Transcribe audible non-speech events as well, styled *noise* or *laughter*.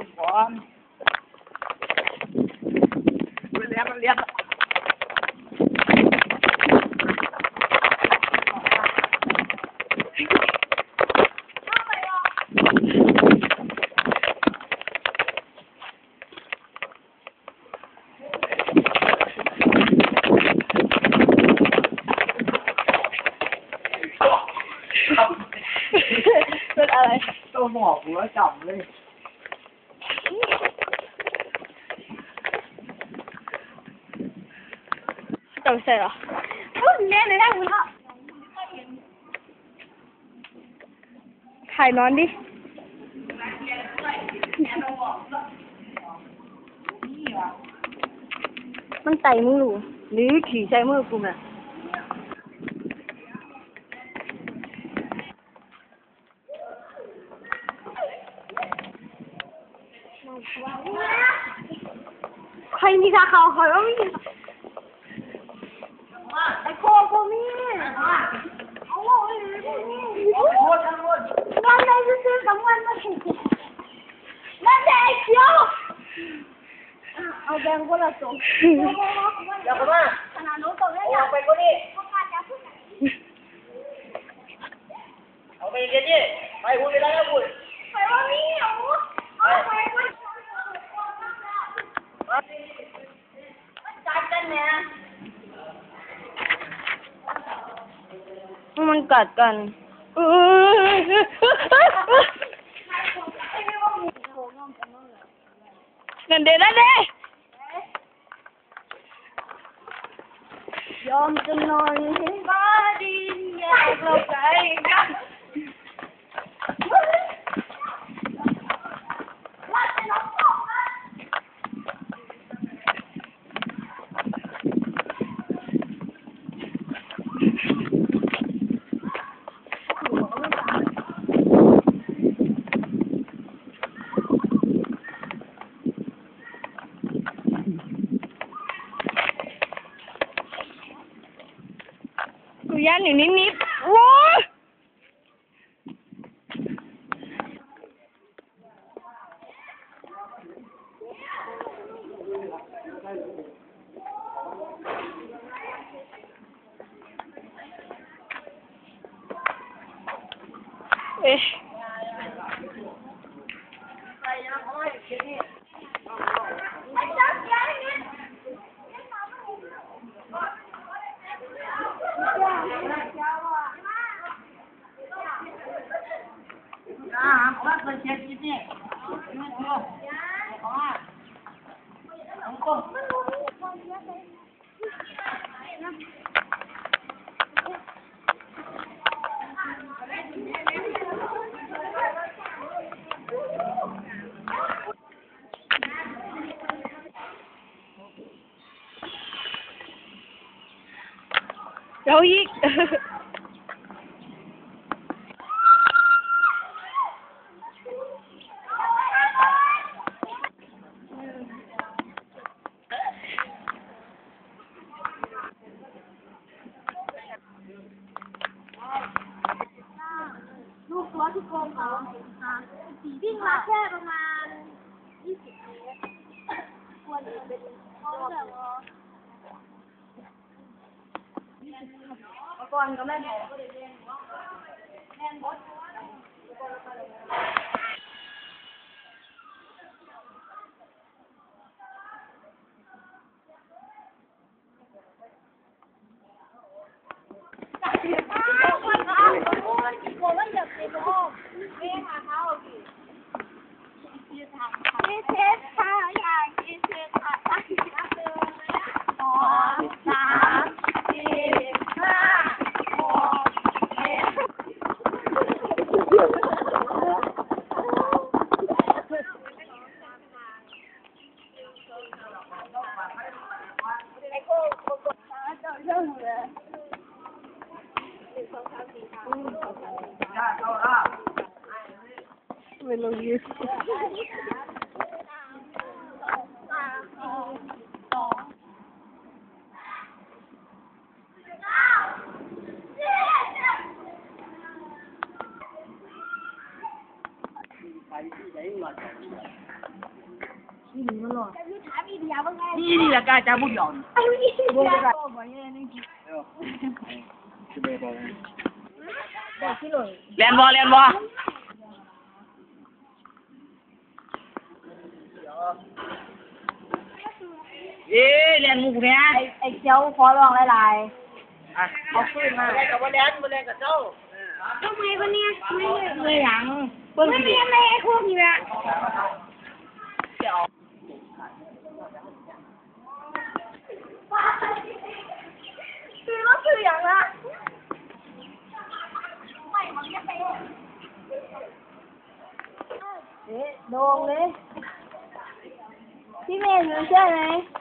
คุณพร้อมเรียบเรียบ เป็นอะไร ตัวหมอกหัวจับเลย จำใส่เหรอเล่นเลยได้คุณพ่อถ่ายนอนดิมันไต่มึงหนูหรือขี่ใช้มือกูน่ะใครมีทาเขาวใครว่ามีไอ้โคโกมีเอาโว้ยโอ้โหทั้งหมดงานในซื้อๆกับงานมาถึงงานแดงเขียว เอาแบงค์คนละสองเดี๋ยวเข้ามาขนาดนู้นตกได้อยัองกไปคนนี้เขาขาดจะพูดเอาไปเรียนนี่ไปคุณไปได้แล้วคุณใครว่ามีเอาเอาไปมันจัดกันเนี่ยมันกัดกันนั่นเด้นั่นเด้ ยอมจำนนให้ฟ้าดินแยกเราไกลกัน ย่านอยู่นิดๆโว้าเอ๊ะ rồi chết chết đi. Chưa chưa. Có à. Không có. Đâu? *laughs* โกงเขาวิ่งมาแค่ประมาณยี่สิบเมตรควรจะเป็นห้องแบบว่า ก่อนก็ไม่บอ Princesa, I love you. đi đi luôn đi đi là ca cha bút giòn bút ra lên bò lên bò ามอีเดียว่าไงนี่นี่แหละการจะพูดหยอนไอ้นี่เดียวแลนบอลแลนบอลเอ๊ะแลนมุกเนี้ยไอ้ไอ้เจ้าขอลองหลายอะๆเอาขึ้นมาแลนกับว่าแลนมาแลนกับเจ้าทำไมคนเนี้ยไม่เลยหยังไม่มีอะไรไอ้พวกนี้ละเดี๋ยวคือต้องคืออย่างละไม่มันจะเป็นเอ๊ะโดงเลย 对面有人下来。